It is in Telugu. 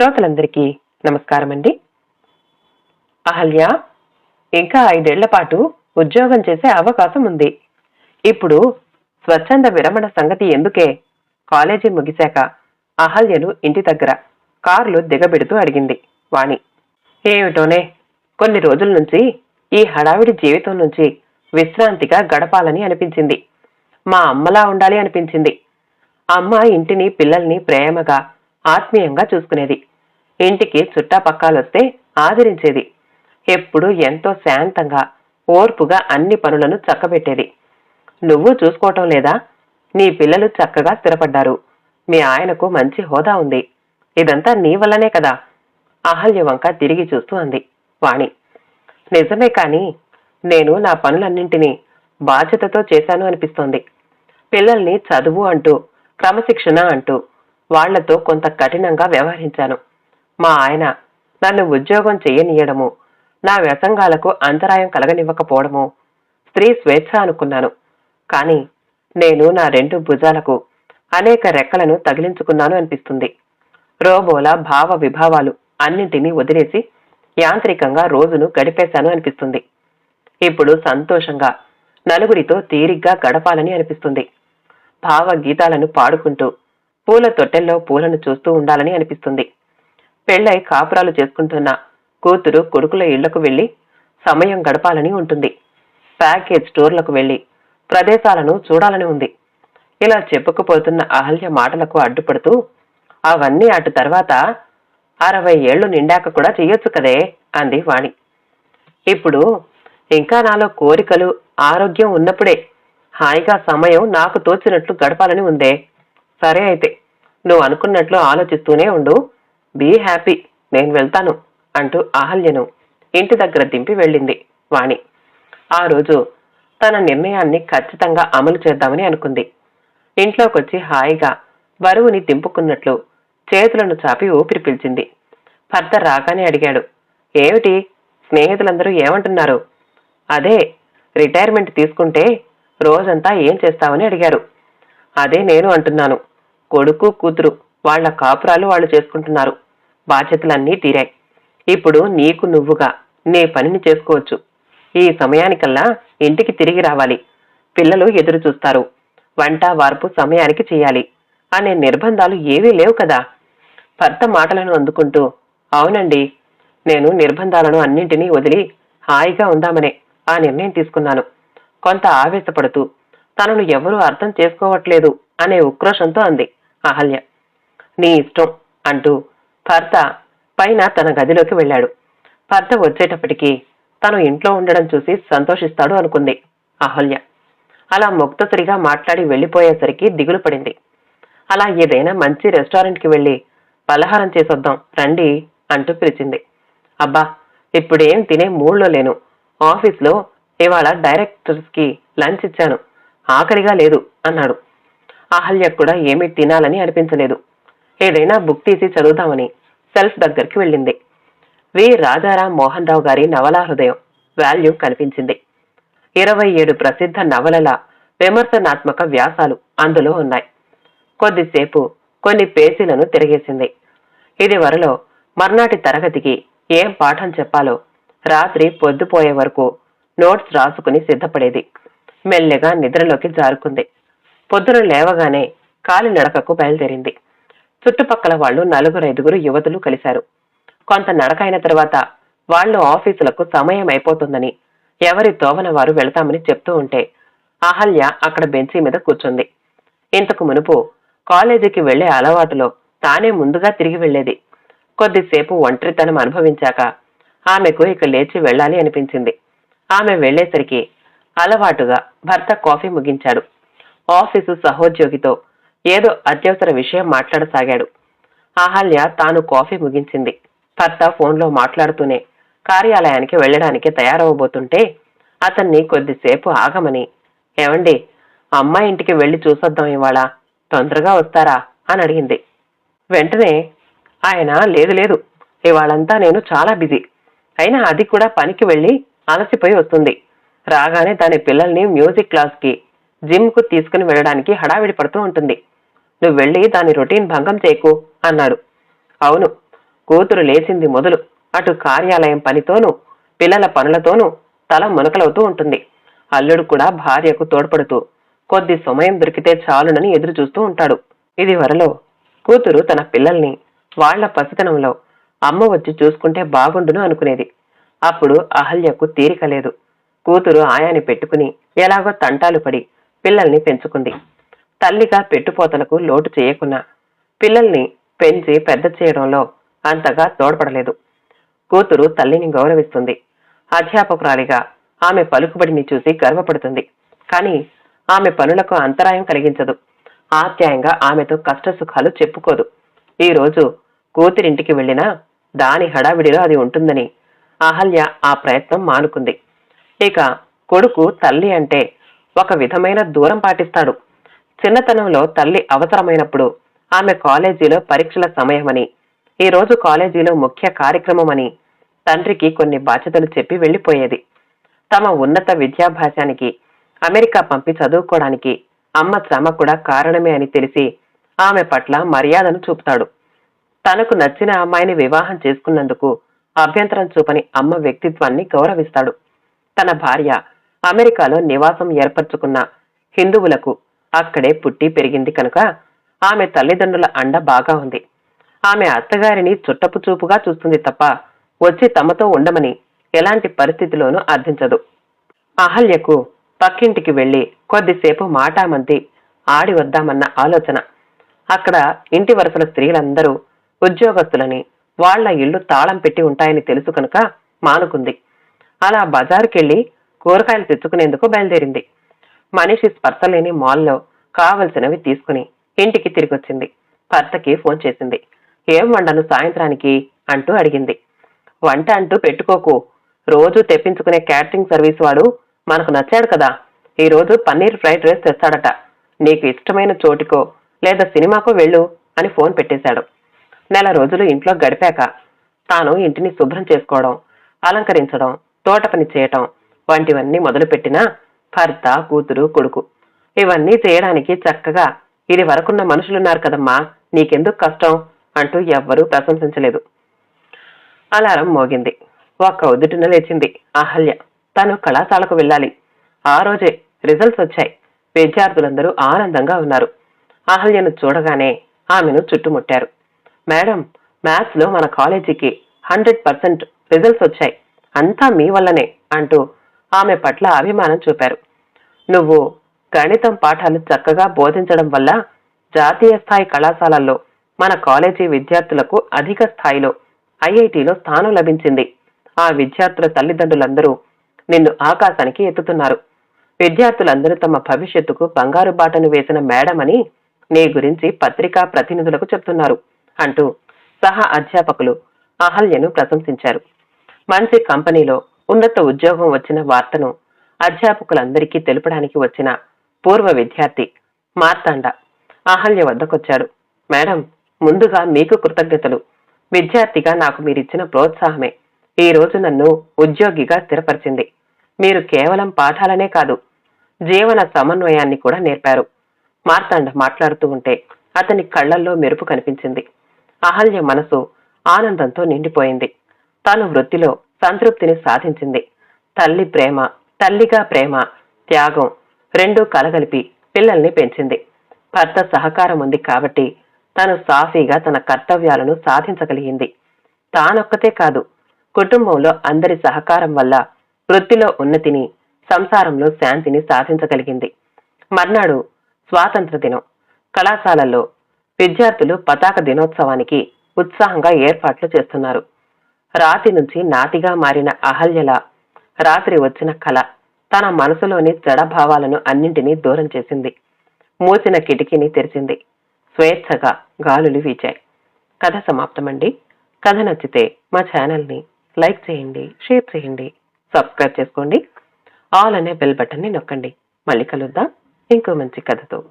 శ్రోతలందరికీ నమస్కారం అండి అహల్య ఇంకా ఐదేళ్ళ పాటు ఉద్యోగం చేసే అవకాశం ఉంది. ఇప్పుడు స్వచ్ఛంద విరమణ సంగతి ఎందుకే? కాలేజీ ముగిశాక అహల్యను ఇంటి దగ్గర కారులో దిగబెడుతూ అడిగింది వాణి. ఏమిటోనే కొన్ని రోజుల నుంచి ఈ హడావిడి జీవితం నుంచి విశ్రాంతిగా గడపాలని అనిపించింది. మా అమ్మలా ఉండాలి అనిపించింది. అమ్మ ఇంటిని పిల్లల్ని ప్రేమగా ఆత్మీయంగా చూసుకునేది. ఇంటికి చుట్టాపక్కాలొస్తే ఆదరించేది. ఎప్పుడు ఎంతో శాంతంగా ఓర్పుగా అన్ని పనులను చక్కబెట్టేది. నువ్వు చూసుకోవటం లేదా? నీ పిల్లలు చక్కగా స్థిరపడ్డారు. మీ ఆయనకు మంచి హోదా ఉంది. ఇదంతా నీ వల్లనే కదా అహల్య వంక తిరిగి చూస్తూ అంది వాణి. నిజమే కాని నేను నా పనులన్నింటినీ బాధ్యతతో చేశాను అనిపిస్తోంది. పిల్లల్ని చదువు అంటూ క్రమశిక్షణ అంటూ వాళ్ళతో కొంత కఠినంగా వ్యవహరించాను. మా ఆయన నన్ను ఉద్యోగం చేయనీయడము నా వ్యసంగాలకు అంతరాయం కలగనివ్వకపోవడము స్త్రీ స్వేచ్ఛ అనుకున్నాను. కాని నేను నా రెండు భుజాలకు అనేక రెక్కలను తగిలించుకున్నాను అనిపిస్తుంది. రోబోల భావ విభావాలు అన్నింటినీ వదిలేసి యాంత్రికంగా రోజును గడిపేశాను అనిపిస్తుంది. ఇప్పుడు సంతోషంగా నలుగురితో తీరిగ్గా గడపాలని అనిపిస్తుంది. భావగీతాలను పాడుకుంటూ పూల తొట్టెల్లో పూలను చూస్తూ ఉండాలని అనిపిస్తుంది. పెళ్ళై కాపురాలు చేసుకుంటున్న కూతురు కొడుకుల ఇళ్ళకు వెళ్ళి సమయం గడపాలని ఉంటుంది. ప్యాకేజ్ స్టోర్లకు వెళ్ళి ప్రదేశాలను చూడాలని ఉంది. ఇలా చెప్పుకుపోతున్న అహల్య మాటలకు అడ్డుపడుతూ అవన్నీ అటు తర్వాత అరవై ఏళ్ళు నిండాక కూడా చెయ్యొచ్చు కదే అంది వాణి. ఇప్పుడు ఇంకా నాలో కోరికలు ఆరోగ్యం ఉన్నప్పుడే హాయిగా సమయం నాకు తోచినట్లు గడపాలని ఉందే. సరే అయితే నువ్వు అనుకున్నట్లు ఆలోచిస్తూనే ఉండు. బీ హ్యాపీ నేను వెళ్తాను అంటూ అహల్యను ఇంటి దగ్గర దింపి వెళ్ళింది వాణి. ఆ రోజు తన నిర్ణయాన్ని ఖచ్చితంగా అమలు చేద్దామని అనుకుంది. ఇంట్లోకొచ్చి హాయిగా బరువుని దింపుకున్నట్లు చేతులను చాపి ఊపిరి పిలిచింది. భర్త రాగానే అడిగాడు ఏమిటి? స్నేహితులందరూ ఏమంటున్నారు? అదే రిటైర్మెంట్ తీసుకుంటే రోజంతా ఏం చేస్తావని అడిగారు అదే నేను అంటున్నాను. కొడుకు కూతురు వాళ్ళ కాపురాలు వాళ్ళు చేసుకుంటున్నారు. బాధ్యతలన్నీ తీరాయి. ఇప్పుడు నీకు నువ్వుగా నీ పనిని చేసుకోవచ్చు. ఈ సమయానికల్లా ఇంటికి తిరిగి రావాలి. పిల్లలు ఎదురు చూస్తారు. వంట వార్పు సమయానికి చేయాలి అనే నిర్బంధాలు ఏవీ లేవు కదా. భర్త మాటలను అందుకుంటూ అవునండి నేను నిర్బంధాలను అన్నింటినీ వదిలి హాయిగా ఉందామనే ఆ నిర్ణయం తీసుకున్నాను. కొంత ఆవేశపడుతూ తనను ఎవరూ అర్థం చేసుకోవట్లేదు అనే ఉక్రోషంతో అంది. అహల్య. నీ ఇష్టం అంటూ భర్త పైన తన గదిలోకి వెళ్ళాడు. భర్త వచ్చేటప్పటికి తను ఇంట్లో ఉండడం చూసి సంతోషిస్తాడు అనుకుంది అహల్య. అలా ముక్తసరిగా మాట్లాడి వెళ్ళిపోయేసరికి దిగులు పడింది. అలా ఏదైనా మంచి రెస్టారెంట్కి వెళ్ళి పలహారం చేసొద్దాం రండి అంటూ పిలిచింది. అబ్బా ఇప్పుడేం తినే మూడ్లో లేను. ఆఫీస్లో ఇవాళ డైరెక్టర్స్కి లంచ్ ఇచ్చాను. ఆఖరిగా లేదు అన్నాడు. అహల్యకు కూడా ఏమీ తినాలని అనిపించలేదు. ఏదైనా బుక్ తీసి చదువుదామని సెల్ఫ్ దగ్గరికి వెళ్ళింది. వి. రాజారాం మోహన్ రావు గారి నవలా హృదయం వాల్యూ కనిపించింది. ఇరవై ఏడు ప్రసిద్ధ నవలల విమర్శనాత్మక వ్యాసాలు అందులో ఉన్నాయి. కొద్దిసేపు కొన్ని పేజీలను తిరిగేసింది. ఇది వరలో మర్నాటి తరగతికి ఏం పాఠం చెప్పాలో రాత్రి పొద్దుపోయే వరకు నోట్స్ రాసుకుని సిద్ధపడేది. మెల్లగా నిద్రలోకి జారుకుంది. పొద్దున లేవగానే కాలినడకకు బయలుదేరింది. చుట్టుపక్కల వాళ్ళు నలుగురు ఐదుగురు యువతులు కలిశారు. కొంత నడక అయిన తర్వాత వాళ్ళు ఆఫీసులకు సమయం అయిపోతుందని ఎవరి తోవన వారు వెళతామని చెప్తూ ఉంటే అహల్య అక్కడ బెంచి మీద కూర్చుంది. ఇంతకు మునుపు కాలేజీకి వెళ్ళే అలవాటులో తానే ముందుగా తిరిగి వెళ్ళేది కొద్దిసేపు ఒంటరితనం అనుభవించాక ఆమెకు ఇక లేచి వెళ్ళాలి అనిపించింది. ఆమె వెళ్ళేసరికి అలవాటుగా భర్త కాఫీ ముగించాడు. ఆఫీసు సహోద్యోగితో ఏదో అత్యవసర విషయం మాట్లాడసాగాడు. అహల్య తాను కాఫీ ముగించింది. భర్త ఫోన్లో మాట్లాడుతూనే కార్యాలయానికి వెళ్ళడానికి తయారవబోతుంటే అతన్ని కొద్దిసేపు ఆగమని ఏమండి అమ్మాయి ఇంటికి వెళ్ళి చూసొద్దాం ఇవాళ తొందరగా వస్తారా? అని అడిగింది. వెంటనే ఆయన లేదు లేదు ఇవాళంతా నేను చాలా బిజీ. అయినా అది కూడా పనికి వెళ్ళి అలసిపోయి వస్తుంది. రాగానే దాని పిల్లల్ని మ్యూజిక్ క్లాస్కి జిమ్కు తీసుకుని వెళ్ళడానికి హడావిడి పడుతూ ఉంటుంది. నువ్వు వెళ్ళి దాని రొటీన్ భంగం చేయకు అన్నాడు. అవును కూతురు లేచింది మొదలు అటు కార్యాలయం పనితోనూ పిల్లల పనులతోనూ తల మునకలవుతూ ఉంటుంది. అల్లుడు కూడా భార్యకు తోడ్పడుతూ కొద్ది సమయం దొరికితే చాలునని ఎదురు చూస్తూ ఉంటాడు. ఇది వరలో కూతురు తన పిల్లల్ని వాళ్ళ పసితనంలో అమ్మ వచ్చి చూసుకుంటే బాగుండును అనుకునేది. అప్పుడు అహల్యకు తీరిక లేదు. కూతురు ఆయాని పెట్టుకుని ఎలాగో తంటాలు పడి పిల్లల్ని పెంచుకుంది. తల్లిగా పెట్టుపోతలకు లోటు చేయకున్నా పిల్లల్ని పెంచి పెద్ద చేయడంలో అంతగా తోడ్పడలేదు. కూతురు తల్లిని గౌరవిస్తుంది. అధ్యాపకురాలిగా ఆమె పలుకుబడిని చూసి గర్వపడుతుంది. కానీ ఆమె పనులకు అంతరాయం కలిగించదు. ఆప్యాయంగా ఆమెతో కష్టసుఖాలు చెప్పుకోదు. ఈరోజు కూతురింటికి వెళ్ళినా దాని హడావిడిలో అది ఉంటుందని అహల్య ఆ ప్రయత్నం మానుకుంది. ఇక కొడుకు తల్లి అంటే ఒక విధమైన దూరం పాటిస్తాడు. చిన్నతనంలో తల్లి అవసరమైనప్పుడు ఆమె కాలేజీలో పరీక్షల సమయమని ఈ రోజు కాలేజీలో ముఖ్య కార్యక్రమమని తండ్రికి కొన్ని బాధ్యతలు చెప్పి వెళ్ళిపోయేది తమ ఉన్నత విద్యాభ్యాసానికి అమెరికా పంపి చదువుకోవడానికి అమ్మ శ్రమ కూడా కారణమే అని తెలిసి ఆమె పట్ల మర్యాదను చూపుతాడు. తనకు నచ్చిన అమ్మాయిని వివాహం చేసుకున్నందుకు అభ్యంతరం చూపని అమ్మ వ్యక్తిత్వాన్ని గౌరవిస్తాడు. తన భార్య అమెరికాలో నివాసం ఏర్పరచుకున్న హిందువులకు అక్కడే పుట్టి పెరిగింది కనుక ఆమె తల్లిదండ్రుల అండ బాగా ఉంది. ఆమె అత్తగారిని చుట్టపు చూపుగా చూస్తుంది తప్ప వచ్చి తమతో ఉండమని ఎలాంటి పరిస్థితిలోనూ అర్థించదు. అహల్యకు పక్కింటికి వెళ్ళి కొద్దిసేపు మాటామంతి ఆడి వద్దామన్న ఆలోచన. అక్కడ ఇంటి వరుసల స్త్రీలందరూ ఉద్యోగస్తులని వాళ్ళ ఇళ్ళు తాళం పెట్టి ఉంటాయని తెలుసు కనుక మానుకుంది. అలా బజారుకెళ్ళి కూరగాయలు తెచ్చుకునేందుకు బయలుదేరింది. మనిషి స్పర్శ లేని మాల్లో కావలసినవి తీసుకుని ఇంటికి తిరిగొచ్చింది. భర్తకి ఫోన్ చేసింది. ఏం వండను సాయంత్రానికి? అంటూ అడిగింది. వంట అంటూ పెట్టుకోకు. రోజు తెప్పించుకునే క్యాటరింగ్ సర్వీస్ వాడు మనకు నచ్చాడు కదా. ఈరోజు పన్నీర్ ఫ్రైడ్ రైస్ తెస్తాడట. నీకు ఇష్టమైన చోటికో లేదా సినిమాకో వెళ్ళు అని ఫోన్ పెట్టేశాడు. నెల రోజులు ఇంట్లో గడిపాక తాను ఇంటిని శుభ్రం చేసుకోవడం అలంకరించడం తోట పని చేయటం వంటివన్నీ మొదలుపెట్టిన భర్త కూతురు కొడుకు. ఇవన్నీ చేయడానికి చక్కగా ఇది వరకున్న మనుషులున్నారు కదమ్మా నీకెందుకు కష్టం? అంటూ ఎవ్వరూ ప్రశంసించలేదు. అలారం మోగింది. ఒక్క ఉదుటిన లేచింది అహల్య. తను కళాశాలకు వెళ్ళాలి. ఆ రోజే రిజల్ట్స్ వచ్చాయి. విద్యార్థులందరూ ఆనందంగా ఉన్నారు. అహల్యను చూడగానే ఆమెను చుట్టుముట్టారు. మేడం మ్యాథ్స్లో మన కాలేజీకి హండ్రెడ్ పర్సెంట్ రిజల్ట్స్ వచ్చాయి. అంతా మీ వల్లనే అంటూ ఆమె పట్ల అభిమానం చూపారు. నువ్వు గణితం పాఠాలు చక్కగా బోధించడం వల్ల జాతీయ స్థాయి కళాశాలల్లో మన కాలేజీ విద్యార్థులకు అధిక స్థాయిలో ఐఐటిలో స్థానం లభించింది. ఆ విద్యార్థుల తల్లిదండ్రులందరూ నిన్ను ఆకాశానికి ఎత్తుతున్నారు. విద్యార్థులందరూ తమ భవిష్యత్తుకు బంగారు బాటను వేసిన మేడమని నీ గురించి పత్రికా ప్రతినిధులకు చెప్తున్నారు అంటూ సహా అధ్యాపకులు అహల్యను ప్రశంసించారు. మంచి కంపెనీలో ఉన్నత ఉద్యోగం వచ్చిన వార్తను అధ్యాపకులందరికీ తెలుపడానికి వచ్చిన పూర్వ విద్యార్థి మార్తాండ అహల్య వద్దకొచ్చాడు. మేడం ముందుగా మీకు కృతజ్ఞతలు. విద్యార్థిగా నాకు మీరిచ్చిన ప్రోత్సాహమే. ఈ రోజు నన్ను ఉద్యోగిగా స్థిరపరిచింది. మీరు కేవలం పాఠాలనే కాదు జీవన సమన్వయాన్ని కూడా నేర్పారు. మార్తాండ మాట్లాడుతూ ఉంటే అతని కళ్ళల్లో మెరుపు కనిపించింది. అహల్య మనసు ఆనందంతో నిండిపోయింది. తాను వృత్తిలో సంతృప్తిని సాధించింది. తల్లి ప్రేమ తల్లిగా ప్రేమ త్యాగం రెండూ కలగలిపి పిల్లల్ని పెంచింది. భర్త సహకారం ఉంది కాబట్టి తను సాఫీగా తన కర్తవ్యాలను సాధించగలిగింది. తానొక్కతే కాదు కుటుంబంలో అందరి సహకారం వల్ల వృత్తిలో ఉన్నతిని సంసారంలో శాంతిని సాధించగలిగింది. మర్నాడు స్వాతంత్ర దినం. కళాశాలల్లో విద్యార్థులు పతాక దినోత్సవానికి ఉత్సాహంగా ఏర్పాట్లు చేస్తున్నారు. రాతి నుంచి నాతిగా మారిన అహల్యల రాత్రి వచ్చిన కళ తన మనసులోని జడభావాలను అన్నింటినీ దూరం చేసింది. మూసిన కిటికీని తెరిచింది. స్వేచ్ఛగా గాలులు వీచాయి. కథ సమాప్తమండి. కథ నచ్చితే మా ఛానల్ని లైక్ చేయండి షేర్ చేయండి సబ్స్క్రైబ్ చేసుకోండి. ఆల్ అనే బెల్ బటన్ని నొక్కండి. మళ్ళీ కలుద్దాం. ఇంకో మంచి కథతో.